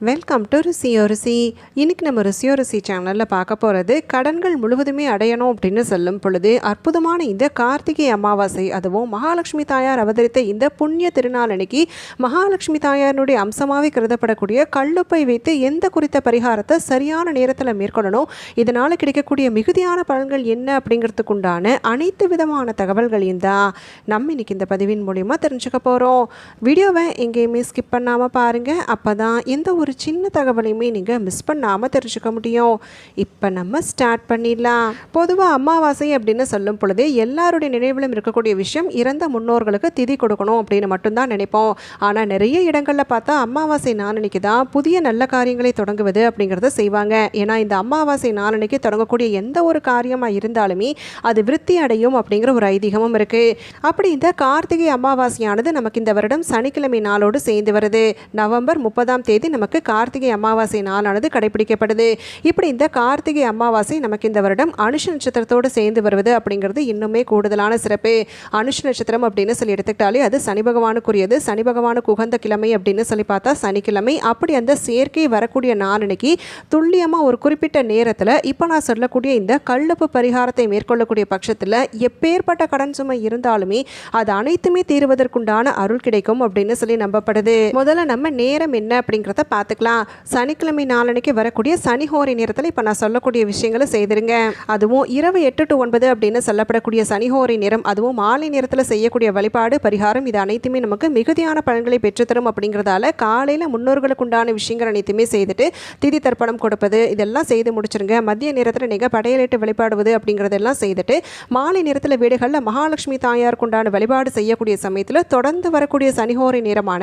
Welcome to ருசியோ ருசி. இன்றைக்கி நம்ம ருசியோ ருசி சேனலில் பார்க்க போகிறது கடன்கள் முழுவதுமே அடையணும் அப்படின்னு சொல்லும் பொழுது அற்புதமான இந்த கார்த்திகை அமாவாசை அதுவும் மகாலட்சுமி தாயார் அவதரித்த இந்த புண்ணிய திருநாள் அன்னைக்கு மகாலட்சுமி தாயாரினுடைய அம்சமாகவே கருதப்படக்கூடிய கல்லுப்பை வைத்து எந்த குறித்த பரிகாரத்தை சரியான நேரத்தில் மேற்கொள்ளணும் இதனால் கிடைக்கக்கூடிய மிகுதியான பலன்கள் என்ன அப்படிங்கிறதுக்கு உண்டான அனைத்து விதமான தகவல்களையும் தான் நம்ம இன்னைக்கு இந்த பதிவின் மூலிமா தெரிஞ்சுக்க போகிறோம் வீடியோவை எங்கேயுமே ஸ்கிப் பண்ணாமல் பாருங்கள் அப்போ தான் எந்த ஒரு சின்ன தகவலையுமே நீங்கள் மிஸ் பண்ணாமல் தெரிஞ்சுக்க முடியும். இப்போ நம்ம ஸ்டார்ட் பண்ணிடலாம். பொதுவாக அமாவாசை அப்படின்னு சொல்லும் பொழுதே எல்லாருடைய நினைவிலும் இருக்கக்கூடிய விஷயம் இறந்த முன்னோர்களுக்கு திதி கொடுக்கணும் அப்படின்னு மட்டும்தான் நினைப்போம். ஆனால் நிறைய இடங்களில் பார்த்தா அமாவாசை நாளன்னைக்கு தான் புதிய நல்ல காரியங்களை தொடங்குவது அப்படிங்கிறத செய்வாங்க. ஏன்னா இந்த அமாவாசை நாளன்னைக்கு தொடங்கக்கூடிய எந்த ஒரு காரியமாக இருந்தாலுமே அது விருத்தி அடையும் அப்படிங்கிற ஒரு ஐதீகமும் இருக்குது அப்படி இந்த கார்த்திகை அமாவாசையானது நமக்கு இந்த வருடம் சனிக்கிழமை நாளோடு சேர்ந்து வருது. நவம்பர் முப்பதாம் தேதி நமக்கு கார்த்திகை அமாவாசை நாளானது கடைபிடிக்கப்படுது இப்படி இந்த கார்த்திகை அமாவாசை நமக்கு இந்த வருடம் அனுஷ நட்சத்திரத்தோடு சேர்ந்து வருவது அப்படிங்கிறது இன்னுமே கூடுதலான சிறப்பு. அனுஷ நட்சத்திரம் அப்படின்னு சொல்லி எடுத்துக்கிட்டாலே அது சனி பகவானுக்குரியது. சனி பகவானுக்கு உகந்த கிழமை அப்படின்னு சொல்லி பார்த்தா சனிக்கிழமை. அப்படி அந்த சேர்க்கை வரக்கூடிய நாளன்னைக்கு துல்லியமாக ஒரு குறிப்பிட்ட நேரத்தில் இப்போ நான் சொல்லக்கூடிய இந்த கள்ளப்பு பரிகாரத்தை மேற்கொள்ளக்கூடிய பட்சத்தில் எப்பேற்பட்ட கடன் சுமை இருந்தாலுமே அது அனைத்துமே தீர்வதற்குண்டான அருள் கிடைக்கும் அப்படின்னு சொல்லி நம்பப்படுது. முதல்ல நம்ம நேரம் என்ன அப்படிங்கிறத பார்த்துக்கலாம். சனிக்கிழமை நாளன்னைக்கு வரக்கூடிய சனிஹோரை நேரத்தில் இப்போ நான் சொல்லக்கூடிய விஷயங்களை செய்திருங்க. அதுவும் இரவு எட்டு டு ஒன்பது அப்படின்னு சொல்லப்படக்கூடிய சனிஹோரை நேரம் அதுவும் மாலை நேரத்தில் செய்யக்கூடிய வழிபாடு பரிகாரம் இது அனைத்துமே நமக்கு மிகுதியான பலன்களை பெற்றுத்தரும் அப்படிங்கிறதால காலையில் முன்னோர்களுக்கு உண்டான விஷயங்கள் அனைத்துமே செய்துட்டு திதி தர்ப்பணம் கொடுப்பது இதெல்லாம் செய்து முடிச்சிருங்க. மதிய நேரத்தில் நீங்கள் படையலிட்டு வழிபாடுவது அப்படிங்கிறதெல்லாம் செய்துட்டு மாலை நேரத்தில் வீடுகளில் மகாலட்சுமி தாயாருக்கு உண்டான வழிபாடு செய்யக்கூடிய சமயத்தில் தொடர்ந்து வரக்கூடிய சனிஹோரை நேரமான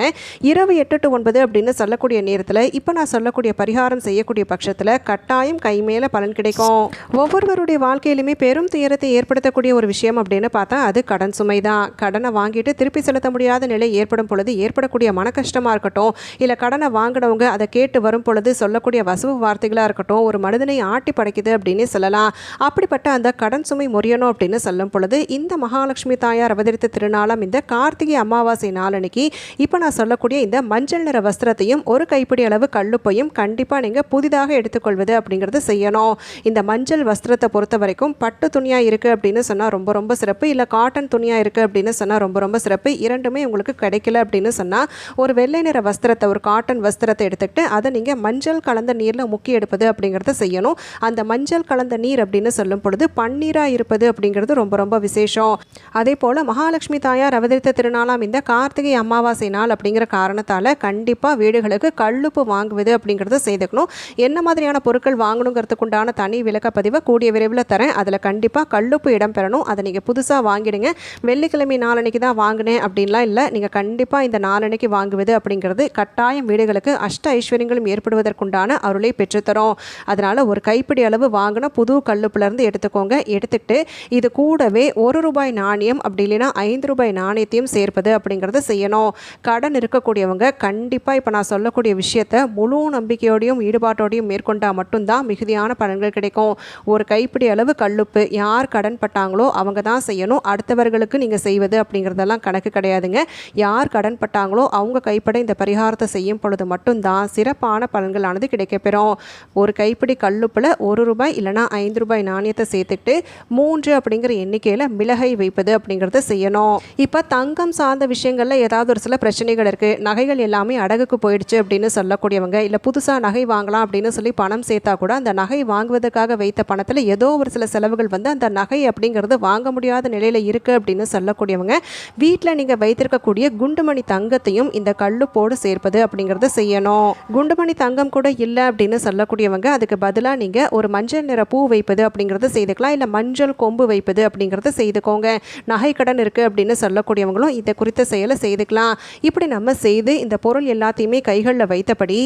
இரவு எட்டு டு ஒன்பது அப்படின்னு சொல்லக்கூடிய நேரத்தில் இப்போ நான் சொல்லக்கூடிய பரிகாரம் செய்யக்கூடிய பட்சத்தில் கட்டாயம் கை மேலே பலன் கிடைக்கும். ஒவ்வொருவருடைய வாழ்க்கையிலுமே பெரும் துயரத்தை ஏற்படுத்தக்கூடிய ஒரு விஷயம் அப்படின்னு பார்த்தா அது கடன் சுமை தான் கடனை வாங்கிட்டு திருப்பி செலுத்த முடியாத நிலை ஏற்படும் பொழுது ஏற்படக்கூடிய மன கஷ்டமாக இருக்கட்டும் இல்லை கடனை வாங்கினவங்க அதை கேட்டு வரும் பொழுது சொல்லக்கூடிய வசவு வார்த்தைகளாக இருக்கட்டும் ஒரு மனிதனை ஆட்டி படைக்குது அப்படின்னு சொல்லலாம். அப்படிப்பட்ட அந்த கடன் சுமை முறியணும் அப்படின்னு சொல்லும் பொழுது இந்த மகாலட்சுமி தாயார் அவதரித்த திருநாளாம் இந்த கார்த்திகை அமாவாசை நாளன்னைக்கு இப்போ நான் சொல்லக்கூடிய இந்த மஞ்சள் நிற வஸ்திரத்தையும் ஒரு கைப்பிடி அளவு கல்லுப்பையும் கண்டிப்பாக நீங்கள் புதிதாக எடுத்துக்கொள்வது அப்படிங்கிறது செய்யணும். இந்த மஞ்சள் வஸ்திரத்தை பொறுத்த வரைக்கும் பட்டு துணியாக இருக்குது அப்படின்னு சொன்னால் ரொம்ப ரொம்ப சிறப்பு. இல்லை காட்டன் துணியாக இருக்குது அப்படின்னு சொன்னால் ரொம்ப ரொம்ப சிறப்பு. இரண்டுமே உங்களுக்கு கிடைக்கல அப்படின்னு சொன்னால் ஒரு வெள்ளை நிற வஸ்திரத்தை ஒரு காட்டன் வஸ்திரத்தை எடுத்துக்கிட்டு அதை நீங்கள் மஞ்சள் கலந்த நீரில் முக்கி எடுப்பது அப்படிங்கிறத செய்யணும். அந்த மஞ்சள் கலந்த நீர் அப்படின்னு சொல்லும் பொழுது பன்னீராக இருப்பது அப்படிங்கிறது ரொம்ப ரொம்ப விசேஷம். அதே போல் மகாலட்சுமி தாயார் அவதரித்த திருநாளாம் இந்த கார்த்திகை அமாவாசை நாள் அப்படிங்கிற காரணத்தால் கண்டிப்பாக வீடுகளுக்கு கல் கல்லுப்பு வாங்குவது அப்படிங்கிறத செய்துக்கணும். என்ன மாதிரியான பொருட்கள் வாங்கணுங்கிறதுக்கு உண்டான தனி விளக்கப்பதிவை கூடிய விரைவில் தரேன். அதில் கண்டிப்பாக கல்லுப்பு இடம் பெறணும். அதை நீங்கள் புதுசாக வாங்கிடுங்க. வெள்ளிக்கிழமை நாளன்னைக்கு தான் வாங்கினேன் அப்படின்லாம் இல்லை. நீங்கள் கண்டிப்பாக இந்த நாளன்னைக்கு வாங்குவது அப்படிங்கிறது கட்டாயம் வீடுகளுக்கு அஷ்ட ஐஸ்வர்யங்களும் ஏற்படுவதற்குண்டான அருளை பெற்றுத்தரும். அதனால் ஒரு கைப்பிடி அளவு வாங்கின புது கல்லுப்புலேருந்து எடுத்துக்கோங்க. எடுத்துக்கிட்டு இது கூடவே ஒரு ரூபாய் நாணயம் அப்படி இல்லைன்னா ஐந்து ரூபாய் நாணயத்தையும் சேர்ப்பது அப்படிங்கிறத செய்யணும். கடன் இருக்கக்கூடியவங்க கண்டிப்பாக இப்போ நான் சொல்லக்கூடிய விஷயம் விஷயத்தை முழு நம்பிக்கையோடையும் ஈடுபாட்டோடையும் மேற்கொண்டால் மட்டும்தான் மிகுதியான பலன்கள் கிடைக்கும். ஒரு கைப்பிடி அளவு கல்லுப்பு யார் கடன் பட்டாங்களோ அவங்க தான் செய்யணும். அடுத்தவர்களுக்கு நீங்கள் செய்வது அப்படிங்கிறதெல்லாம் கணக்கு கிடையாதுங்க. யார் கடன் பட்டாங்களோ அவங்க கைப்பட இந்த பரிகாரத்தை செய்யும் பொழுது மட்டும்தான் சிறப்பான பலன்களானது கிடைக்கப்பெறும். ஒரு கைப்பிடி கல்லுப்பில் ஒரு ரூபாய் இல்லைனா ஐந்து ரூபாய் நாணயத்தை சேர்த்துக்கிட்டு மூன்று அப்படிங்கிற எண்ணிக்கையில் மிளகை வைப்பது அப்படிங்கிறத செய்யணும். இப்போ தங்கம் சார்ந்த விஷயங்களில் ஏதாவது ஒரு சில பிரச்சனைகள் இருக்குது நகைகள் எல்லாமே அடகுக்கு போயிடுச்சு அப்படின்னு சொல்லக்கூடியவங்க இல்லை புதுசாக நகை வாங்கலாம் அப்படின்னு சொல்லி பணம் சேர்த்தா கூட அந்த நகை வாங்குவதற்காக வைத்த பணத்தில் ஏதோ ஒரு சில செலவுகள் வந்து அந்த நகை அப்படிங்கிறது வாங்க முடியாத நிலையில் இருக்குது அப்படின்னு சொல்லக்கூடியவங்க வீட்டில் நீங்கள் வைத்திருக்கக்கூடிய குண்டுமணி தங்கத்தையும் இந்த கல்லுப்போடு சேர்ப்பது அப்படிங்கிறத செய்யணும். குண்டுமணி தங்கம் கூட இல்லை அப்படின்னு சொல்லக்கூடியவங்க அதுக்கு பதிலாக நீங்கள் ஒரு மஞ்சள் நிற பூ வைப்பது அப்படிங்கிறத செய்துக்கலாம் இல்லை மஞ்சள் கொம்பு வைப்பது அப்படிங்கிறத செய்துக்கோங்க. நகை கடன் இருக்குது அப்படின்னு சொல்லக்கூடியவங்களும் இதை குறித்த செயலை செய்துக்கலாம். இப்படி நம்ம செய்து இந்த பொருள் எல்லாத்தையுமே கைகளில் வைத்த வைத்தபடி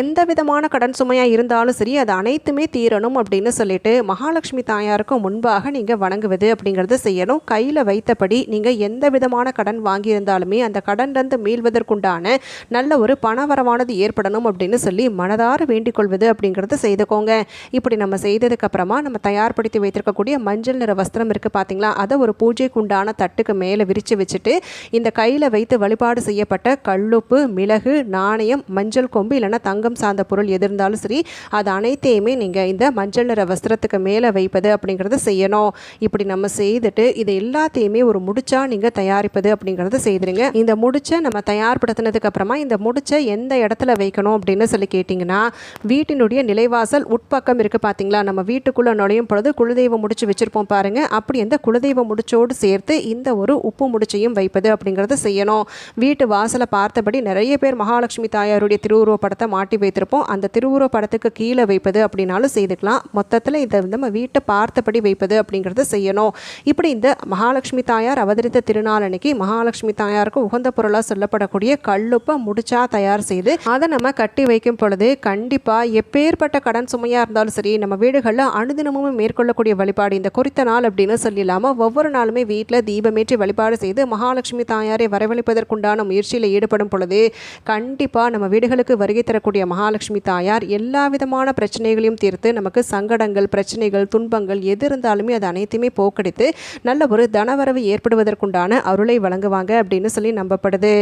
எந்த விதமான கடன் சுமையாக இருந்தாலும் சரி அது அனைத்துமே தீரணும் அப்படின்னு சொல்லிட்டு மகாலட்சுமி தாயாருக்கும் முன்பாக நீங்கள் வணங்குவது அப்படிங்கிறத செய்யணும். கையில் வைத்தபடி நீங்கள் எந்த விதமான கடன் வாங்கியிருந்தாலுமே அந்த கடன்லேருந்து மீள்வதற்குண்டான நல்ல ஒரு பணவரவானது ஏற்படணும் அப்படின்னு சொல்லி மனதார வேண்டிக் கொள்வது அப்படிங்கிறத செய்துக்கோங்க. இப்படி நம்ம செய்ததுக்கு அப்புறமா நம்ம தயார்படுத்தி வைத்திருக்கக்கூடிய மஞ்சள் நிற வஸ்திரம் இருக்குது பார்த்தீங்களா அதை ஒரு பூஜைக்கு உண்டான தட்டுக்கு மேலே விரித்து வச்சுட்டு இந்த கையில் வைத்து வழிபாடு செய்யப்பட்ட கல்லுப்பு மிளகு நாணயம் மஞ்சள் கொம்பு இல்லைனா தங்கம் சார்ந்த பொருள் எது இருந்தாலும் சரி அது அனைத்தையுமே நீங்கள் இந்த மஞ்சள் நிற வஸ்திரத்துக்கு மேலே வைப்பது அப்படிங்கிறத செய்யணும். இப்படி நம்ம செய்துட்டு இது எல்லாத்தையுமே ஒரு முடிச்சா நீங்கள் தயாரிப்பது அப்படிங்கிறத செய்துருங்க. இந்த முடிச்சை நம்ம தயார்படுத்தினதுக்கு அப்புறமா இந்த முடிச்சை எந்த இடத்துல வைக்கணும் அப்படின்னு சொல்லி கேட்டிங்கன்னா வீட்டினுடைய நிலைவாசல் உட்பக்கம் இருக்குது பார்த்தீங்களா நம்ம வீட்டுக்குள்ளே நுழையும் பொழுது குலதெய்வம் முடிச்சு வச்சுருப்போம் பாருங்கள் அப்படி அந்த குலதெய்வ முடிச்சோடு சேர்த்து இந்த ஒரு உப்பு முடிச்சையும் வைப்பது அப்படிங்கிறத செய்யணும். வீட்டு வாசலை பார்த்தபடி நிறைய பேர் மகாலட்சுமி தாயாருடைய திருவுருவ படத்தை மாட்டி வைத்திருப்போம். அந்த திருவுருவ படத்துக்கு கீழே வைப்பது அப்படின்னாலும் செய்துக்கலாம். மொத்தத்தில் இதை நம்ம வீட்டை பார்த்தபடி வைப்பது அப்படிங்கிறத செய்யணும். இப்படி இந்த மகாலட்சுமி தாயார் அவதரித்த திருநாள் அன்னைக்கு மகாலட்சுமி தாயாருக்கு உகந்த பொருளாக சொல்லப்படக்கூடிய கல்லுப்பை முடிச்சா தயார் செய்து அதை நம்ம கட்டி வைக்கும் பொழுது கண்டிப்பாக எப்பேற்பட்ட கடன் சுமையாக இருந்தாலும் சரி நம்ம வீடுகளில் அனுதினமும் மேற்கொள்ளக்கூடிய வழிபாடு இந்த குறித்த நாள் அப்படின்னு சொல்லிடலாமல் ஒவ்வொரு நாளுமே வீட்டில் தீபமேற்றி வழிபாடு செய்து மகாலட்சுமி தாயாரை வரவழைப்பதற்குண்டான முயற்சியில் ஈடுபடும் பொழுது கண்டிப்பாக நம்ம வீடுகள் வீடுகளுக்கு வருகை தரக்கூடிய மகாலட்சுமி தாயார் எல்லா விதமான பிரச்சனைகளையும் தீர்த்து நமக்கு சங்கடங்கள் பிரச்சனைகள் துன்பங்கள் எது இருந்தாலுமே அது அனைத்தையுமே போக்கடித்து நல்ல ஒரு தனவரவு ஏற்படுவதற்குண்டான அருளை வழங்குவாங்க அப்படின்னு சொல்லி நம்பப்படுது.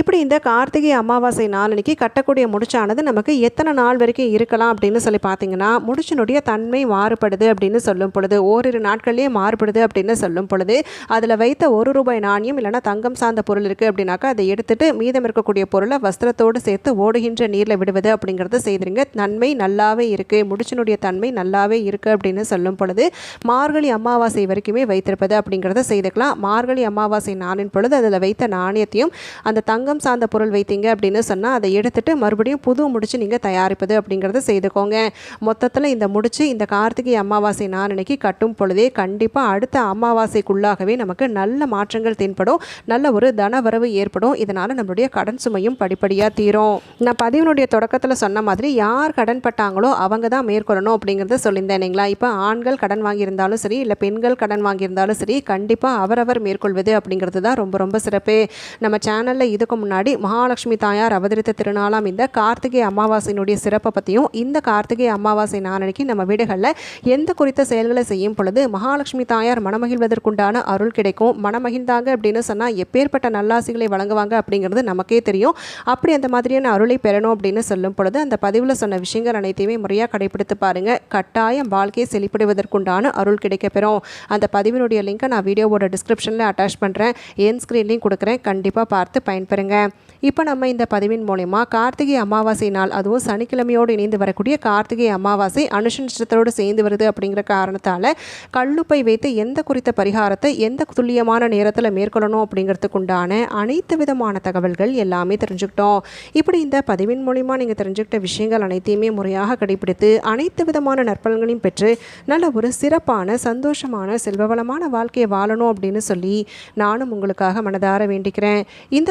இப்படி இந்த கார்த்திகை அமாவாசை நாளன்னைக்கு கட்டக்கூடிய முடிச்சானது நமக்கு எத்தனை நாள் வரைக்கும் இருக்கலாம் அப்படின்னு சொல்லி பார்த்தீங்கன்னா முடிச்சினுடைய தன்மை மாறுபடுது அப்படின்னு சொல்லும் பொழுது ஓரிரு நாட்கள்லேயே மாறுபடுது அப்படின்னு சொல்லும் பொழுது அதில் வைத்த ஒரு ரூபாய் நாணயம் இல்லைனா தங்கம் சார்ந்த பொருள் இருக்குது அப்படின்னாக்கா அதை எடுத்துட்டு மீதம் இருக்கக்கூடிய பொருளை வஸ்திரத்தோடு சேர்த்து ஓடுகின்ற நீரில் விடுவது அப்படிங்கிறத செய்திருங்க. நன்மை நல்லாவே இருக்குது முடிச்சினுடைய தன்மை நல்லாவே இருக்குது அப்படின்னு சொல்லும் பொழுது மார்கழி அமாவாசை வரைக்குமே வைத்திருப்பது அப்படிங்கிறத செய்துக்கலாம். மார்கழி அமாவாசை நாளின் பொழுது அதில் வைத்த நாணயத்தையும் அந்த தங்க தங்கம் சார்ந்த பொருள் வைத்தீங்க அப்படின்னு சொன்னால் அதை எடுத்துகிட்டு மறுபடியும் புது முடிச்சு நீங்கள் தயாரிப்பது அப்படிங்கிறத செய்துக்கோங்க. மொத்தத்தில் இந்த முடிச்சு இந்த கார்த்திகை அமாவாசை நாளனைக்கு கட்டும் பொழுதே கண்டிப்பாக அடுத்த அமாவாசைக்குள்ளாகவே நமக்கு நல்ல மாற்றங்கள் தென்படும். நல்ல ஒரு தனவரவு ஏற்படும். இதனால் நம்மளுடைய கடன் சுமையும் படிப்படியாக தீரும். நான் பதிவினுடைய தொடக்கத்தில் சொன்ன மாதிரி யார் கடன் பட்டாங்களோ அவங்க தான் மேற்கொள்ளணும் அப்படிங்கிறத சொல்லியிருந்தேன் இல்லைங்களா? இப்போ ஆண்கள் கடன் வாங்கியிருந்தாலும் சரி இல்லை பெண்கள் கடன் வாங்கியிருந்தாலும் சரி கண்டிப்பாக அவரவர் மேற்கொள்வது அப்படிங்கிறது தான் ரொம்ப ரொம்ப சிறப்பு. நம்ம சேனலில் இதுக்கு முன்னாடி மகாலட்சுமி தாயார் அவதரித்த திருநாளாம் இந்த கார்த்திகை அமாவாசையினுடைய சிறப்பை பற்றியும் இந்த கார்த்திகை அமாவாசை நாளனைக்கு நம்ம வீடுகளில் எந்த குறித்த செயல்களை செய்யும் பொழுது மகாலட்சுமி தாயார் மனமகிழ்வதற்குண்டான அருள் கிடைக்கும். மனமகிழ்ந்தாங்க அப்படின்னு சொன்னால் எப்பேற்பட்ட நல்லாசிகளை வழங்குவாங்க அப்படிங்கிறது நமக்கே தெரியும். அப்படி அந்த மாதிரியான அருளை பெறணும் அப்படின்னு சொல்லும் பொழுது அந்த பதிவில் சொன்ன விஷயங்கள் அனைத்தையுமே முறையாக கடைபிடித்து பாருங்கள் கட்டாயம் வாழ்க்கையை செழிப்பிடுவதற்குண்டான அருள் கிடைக்கப்பெறும் அந்த பதிவினுடைய லிங்கை நான் வீடியோவோட டிஸ்கிரிப்ஷனில் அட்டாச் பண்ணுறேன் என் ஸ்க்ரீன்லையும் கொடுக்குறேன். கண்டிப்பாக பார்த்து பயன்பெறுங்க இப்போ நம்ம இந்த பதிவின் மூலயமா கார்த்திகை அமாவாசை நாள் அதுவும் சனிக்கிழமையோடு இணைந்து வரக்கூடிய கார்த்திகை அமாவாசை அனுஷ நட்சத்திரத்தோடு சேர்ந்து வருது அப்படிங்கிற காரணத்தால் கல்லுப்பை வைத்து எந்த குறித்த பரிகாரத்தை எந்த துல்லியமான நேரத்தில் மேற்கொள்ளணும் அப்படிங்கிறதுக்கு உண்டான அனைத்து விதமான தகவல்கள் எல்லாமே தெரிஞ்சுக்கிட்டோம். இப்படி இந்த பதிவின் மூலிமா நீங்கள் தெரிஞ்சுக்கிட்ட விஷயங்கள் அனைத்தையுமே முறையாக கடைபிடித்து அனைத்து விதமான நற்பலன்களையும் பெற்று நல்ல ஒரு சிறப்பான சந்தோஷமான செல்வவளமான வாழ்க்கையை வாழணும் அப்படின்னு சொல்லி நானும் உங்களுக்காக மனதார வேண்டிக்கிறேன். இந்த